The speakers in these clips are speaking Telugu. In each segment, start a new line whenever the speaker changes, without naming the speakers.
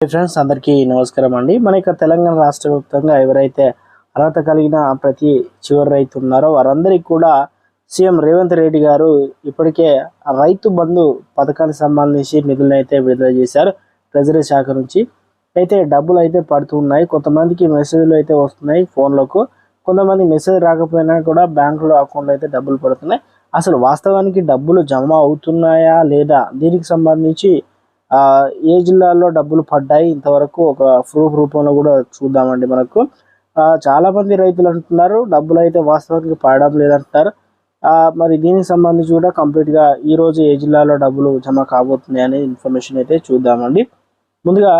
ఫ్రెండ్స్ అందరికీ నమస్కారం అండి. మన యొక్క తెలంగాణ రాష్ట్ర వ్యాప్తంగా ఎవరైతే అర్హత కలిగిన ప్రతి చివరి రైతు ఉన్నారో వారందరికీ కూడా సీఎం రేవంత్ రెడ్డి గారు ఇప్పటికే రైతు బంధు పథకానికి సంబంధించి నిధులను అయితే విడుదల చేశారు ట్రెజరీ శాఖ నుంచి. అయితే డబ్బులు అయితే పడుతున్నాయి కొంతమందికి మెసేజ్లు అయితే వస్తున్నాయి ఫోన్లకు. కొంతమంది మెసేజ్ రాకపోయినా కూడా బ్యాంకులో అకౌంట్లో అయితే డబ్బులు పడుతున్నాయి. అసలు వాస్తవానికి డబ్బులు జమ అవుతున్నాయా లేదా దీనికి సంబంధించి ఏ జిల్లాల్లో డబ్బులు పడ్డాయి? ఇంతవరకు ఒక ప్రూఫ్ రూపంలో కూడా చూద్దామండి మనకు. చాలామంది రైతులు అంటున్నారు డబ్బులు అయితే వాస్తవానికి పడడం లేదంటున్నారు. మరి దీనికి సంబంధించి కూడా కంప్లీట్గా ఈ రోజు ఏ జిల్లాలో డబ్బులు జమ కాబోతున్నాయి అనే ఇన్ఫర్మేషన్ అయితే చూద్దామండి. ముందుగా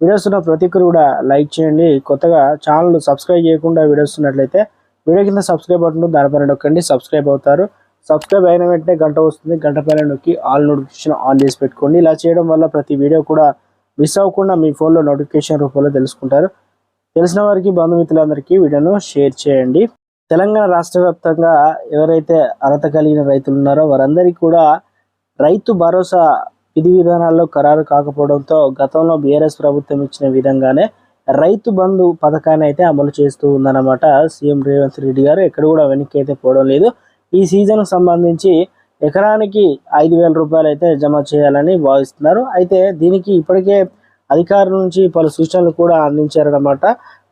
వీడియోస్ ఉన్న ప్రతి ఒక్కరు కూడా లైక్ చేయండి. కొత్తగా ఛానల్ సబ్స్క్రైబ్ చేయకుండా వీడియోస్ ఉన్నట్లయితే వీడియో కింద సబ్స్క్రైబ్ బటన్ దానిపైన నొక్కండి సబ్స్క్రైబ్ అవుతారు. సబ్స్క్రైబ్ అయిన వెంటనే గంట వస్తుంది గంట పైన నొక్కి ఆల్ నోటిఫికేషన్ ఆన్ చేసి పెట్టుకోండి. ఇలా చేయడం వల్ల ప్రతి వీడియో కూడా మిస్ అవ్వకుండా మీ ఫోన్లో నోటిఫికేషన్ రూపంలో తెలుసుకుంటారు. తెలిసిన వారికి బంధుమిత్రులందరికీ వీడియోను షేర్ చేయండి. తెలంగాణ రాష్ట్ర వ్యాప్తంగా ఎవరైతే అర్హత కలిగిన రైతులు ఉన్నారో వారందరికీ కూడా రైతు భరోసా విధి విధానాల్లో ఖరారు కాకపోవడంతో గతంలో బీఆర్ఎస్ ప్రభుత్వం ఇచ్చిన విధంగానే రైతు బంధు పథకాన్ని అయితే అమలు చేస్తూ ఉందన్నమాట సీఎం రేవంత్ రెడ్డి గారు. ఎక్కడ కూడా వెనక్కి అయితే పోవడం లేదు. ఈ సీజన్కు సంబంధించి ఎకరానికి ఐదు వేల రూపాయలు అయితే జమ చేయాలని భావిస్తున్నారు. అయితే దీనికి ఇప్పటికే అధికారుల నుంచి పలు సూచనలు కూడా అందించారన్నమాట.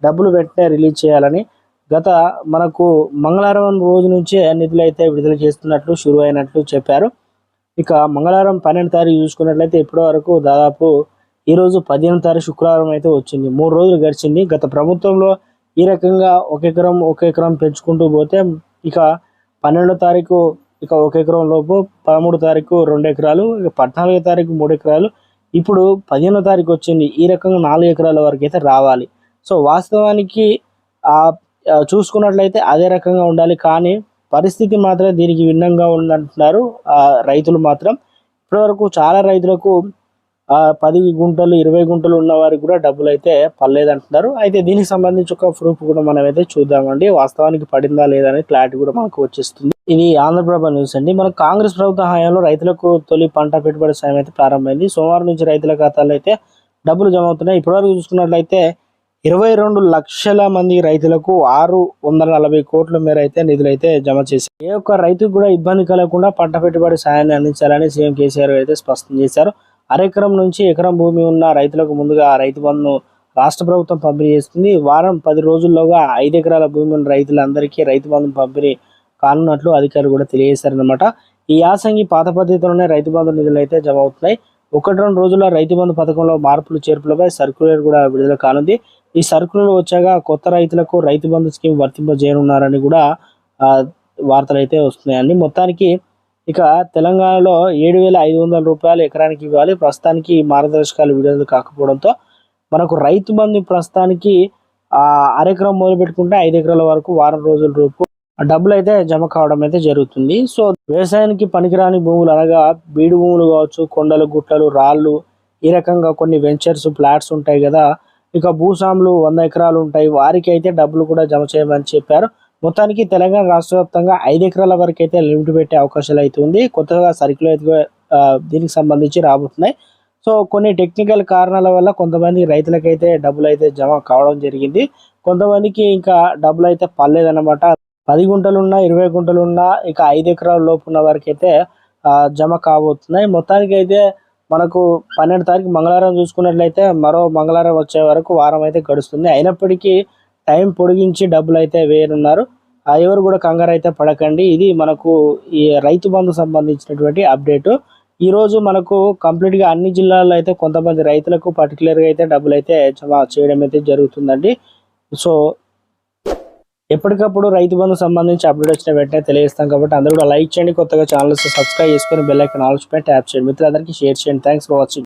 డబ్బులు వెంటనే రిలీజ్ చేయాలని గత మనకు మంగళవారం రోజు నుంచే నిధులు అయితే విడుదల చేస్తున్నట్లు షురు అయినట్లు చెప్పారు. ఇక మంగళవారం పన్నెండు తారీఖు చూసుకున్నట్లయితే ఇప్పటి వరకు దాదాపు ఈరోజు పదిహేను తారీఖు శుక్రవారం అయితే వచ్చింది. మూడు రోజులు గడిచింది. గత ప్రభుత్వంలో ఈ రకంగా ఒక ఎకరం ఒక ఎకరం పెంచుకుంటూ పోతే ఇక పన్నెండో తారీఖు ఇక ఒక ఎకరం లోపు పదమూడు తారీఖు రెండు ఎకరాలు ఇక పద్నాలుగో తారీఖు మూడు ఎకరాలు. ఇప్పుడు పదిహేనో తారీఖు వచ్చింది ఈ రకంగా నాలుగు ఎకరాల వరకు అయితే రావాలి. సో వాస్తవానికి ఆ చూసుకున్నట్లయితే అదే రకంగా ఉండాలి. కానీ పరిస్థితి మాత్రం దీనికి భిన్నంగా ఉందంటున్నారు రైతులు మాత్రం. ఇప్పటివరకు చాలా రైతులకు ఆ, పది గుంటలు ఇరవై గుంటలు ఉన్న వారికి కూడా డబ్బులు అయితే పడలేదంటున్నారు. అయితే దీనికి సంబంధించి ఒక ప్రూఫ్ కూడా మనం అయితే చూద్దామండి. వాస్తవానికి పడిందా లేదా అనేది క్లారిటీ కూడా మనకు వచ్చేస్తుంది. ఇది ఆంధ్రప్రభ న్యూస్ అండి. మన కాంగ్రెస్ ప్రభుత్వ హయాంలో రైతులకు తొలి పంట పెట్టుబడి సాయం అయితే ప్రారంభమైంది. సోమవారం నుంచి రైతుల ఖాతాలో అయితే డబ్బులు జమ అవుతున్నాయి. ఇప్పటివరకు చూసుకున్నట్లయితే ఇరవై రెండు లక్షల మంది రైతులకు ఆరు వందల నలభై కోట్ల మేర అయితే నిధులు అయితే జమ చేశారు. ఏ ఒక్క రైతుకు కూడా ఇబ్బంది కలగకుండా పంట పెట్టుబడి సాయాన్ని అందించాలని సీఎం కేసీఆర్ అయితే స్పష్టం చేశారు. అరెకరం నుంచి ఎకరం భూమి ఉన్న రైతులకు ముందుగా రైతు బంధును రాష్ట్ర ప్రభుత్వం పంపిణీ చేస్తుంది. వారం పది రోజుల్లోగా ఐదు ఎకరాల భూమి ఉన్న రైతులందరికీ రైతు బంధు పంపిణీ కానున్నట్లు అధికారులు కూడా తెలియజేశారనమాట ఈ యాసంగి పాత పద్ధతిలోనే రైతు బంధు నిధులు అయితే జమ అవుతున్నాయి. ఒకటి రెండు రోజుల్లో రైతు బంధు పథకంలో మార్పులు చేర్పులపై సర్క్యులర్ కూడా విడుదల కానుంది. ఈ సర్కులర్ వచ్చాక కొత్త రైతులకు రైతు బంధు స్కీమ్ వర్తింపజేయనున్నారని కూడా వార్తలు అయితే వస్తున్నాయండి. మొత్తానికి ఇక తెలంగాణలో ఏడు వేల ఐదు వందల రూపాయలు ఎకరానికి ఇవ్వాలి. ప్రస్తుతానికి మార్గదర్శకాలు విడుదల కాకపోవడంతో మనకు రైతు బంధు ప్రస్తుతానికి ఆ అరెకరం మొదలు పెట్టుకుంటే ఐదు ఎకరాల వరకు వారం రోజుల రూపు డబ్బులు అయితే జమ కావడం అయితే జరుగుతుంది. సో వ్యవసాయానికి పనికిరాని భూములు అనగా బీడు భూములు కావచ్చు కొండలు గుట్టలు రాళ్ళు ఈ రకంగా కొన్ని వెంచర్స్ ఫ్లాట్స్ ఉంటాయి కదా. ఇక భూస్వాములు వంద ఎకరాలు ఉంటాయి. వారికి అయితే డబ్బులు కూడా జమ చేయమని చెప్పారు. మొత్తానికి తెలంగాణ రాష్ట్ర వ్యాప్తంగా ఐదు ఎకరాల వరకు అయితే లిమిట్ పెట్టే అవకాశాలు అయితే ఉంది. కొత్తగా సరుకులు అయితే దీనికి సంబంధించి రాబోతున్నాయి. సో కొన్ని టెక్నికల్ కారణాల వల్ల కొంతమంది రైతులకైతే డబ్బులు అయితే జమ కావడం జరిగింది. కొంతమందికి ఇంకా డబ్బులు అయితే పర్లేదన్నమాట పది గుంటలున్నా ఇరవై గుంటలున్నా ఇక ఐదు ఎకరాల లోపు ఉన్న వరకు అయితే జమ కాబోతున్నాయి. మొత్తానికి అయితే మనకు పన్నెండు తారీఖు మంగళవారం చూసుకున్నట్లయితే మరో మంగళవారం వచ్చే వరకు వారం అయితే గడుస్తుంది. అయినప్పటికీ టైం పొడిగించి డబ్బులు అయితే వేయనున్నారు. ఆ, ఎవరు కూడా కంగారు అయితే పడకండి. ఇది మనకు ఈ రైతు బంధు సంబంధించినటువంటి అప్డేట్. ఈ రోజు మనకు కంప్లీట్గా అన్ని జిల్లాల్లో అయితే కొంతమంది రైతులకు పర్టికులర్గా అయితే డబ్బులు అయితే జమ చేయడం అయితే జరుగుతుందండి. సో ఎప్పటికప్పుడు రైతు బంధు సంబంధించి అప్డేట్ వచ్చిన వెంటనే తెలియజేస్తాం కాబట్టి అందరూ కూడా లైక్ చేయండి. కొత్తగా ఛానల్స్ సబ్స్క్రైబ్ చేసుకొని బెల్ ఐకాన్ ఆల్స్ ట్యాప్ చేయండి. మిత్రులందరికీ షేర్ చేయండి. Thanks for watching.